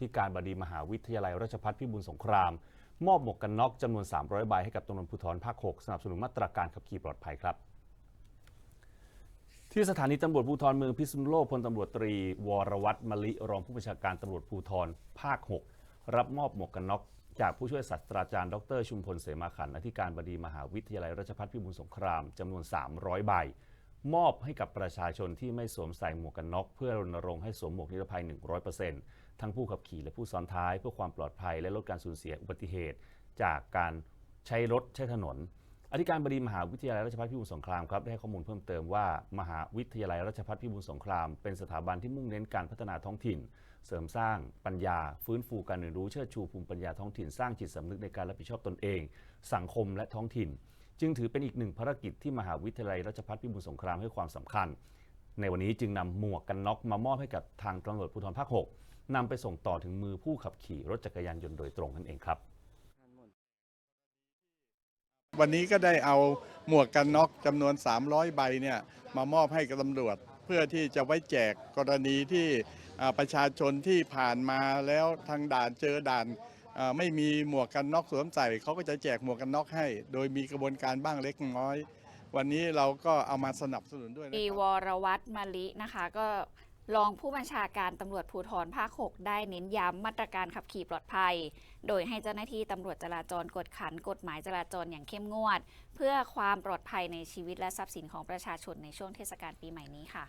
ธิการบดีมหาวิทยาลัยราชภัฏพิบูลสงคราม มอบหมวกกันน็อกจำนวน 300 ใบให้กับตำรวจภูธรภาค 6 สนับสนุนมาตรการขับขี่ปลอดภัยครับ ที่สถานีตำรวจภูธรเมืองพิษณุโลกพลตำรวจตรี วรวัตรมลิรองผู้บัญชาการตำรวจภูธรภาค 6 รับมอบหมวกกันน็อกจากผู้ช่วยศาสตราจารย์ดรชุมพลเสมาขันอธิการบดีมหาวิทยาลัยราชภัฏพิบูลสงครามจำนวน 300 ใบ มอบให้กับประชาชนที่ไม่สวมใส่หมวกกันน็อกเพื่อรณรงค์ให้สวมหมวกนิรภัย 100%ทั้งผู้ขับขี่และผู้ซ้อนท้ายเพื่อความปลอดภัยและลดการสูญเสียอุบัติเหตุ จากการใช้รถใช้ถนน อธิการบดีมหาวิทยาลัยราชภัฏพิบูลสงครามครับได้ให้ข้อมูลเพิ่มเติมว่ามหาวิทยาลัยราชภัฏพิบูลสงคราม เป็นสถาบันที่มุ่งเน้นการพัฒนาท้องถิ่น เสริมสร้างปัญญา ฟื้นฟูการเรียนรู้เชิดชูภูมิปัญญาท้องถิ่นสร้างจิตสำนึกในการรับผิดชอบตนเอง สังคมและท้องถิ่น จึงถือเป็นอีกหนึ่งภารกิจที่มหาวิทยาลัยราชภัฏพิบูลสงครามให้ความสำคัญ ในวันนี้จึงนำหมวกกันน็อกมามอบให้กับทางตำรวจภูธรภาค 6นำไปส่งต่อถึงมือผู้ขับขี่รถจักรยานยนต์โดยตรงนั่นเองครับ วันนี้ก็ได้เอาหมวกกันน็อกจำนวน 300 ใบเนี่ยมามอบให้กับตำรวจเพื่อที่จะไว้แจกกรณีที่ประชาชนที่ผ่านมาแล้วทางด่านเจอด่าน ไม่มีหมวกกันน็อกสวมใส่เขาก็จะแจกหมวกกันน็อกให้ โดยมีกระบวนการบ้างเล็กน้อย วันนี้เราก็เอามาสนับสนุนด้วยนะปีรับ วรวัตรมะลินะคะก็รองผู้บัญชาการตำรวจภูธรภาค 6 ได้เน้นย้ำมาตรการขับขี่ปลอดภัย โดยให้เจ้าหน้าที่ตำรวจจราจรกดขันกฎหมายจราจรอย่างเข้มงวด เพื่อความปลอดภัยในชีวิตและทรัพย์สินของประชาชนในช่วงเทศกาลปีใหม่นี้ค่ะ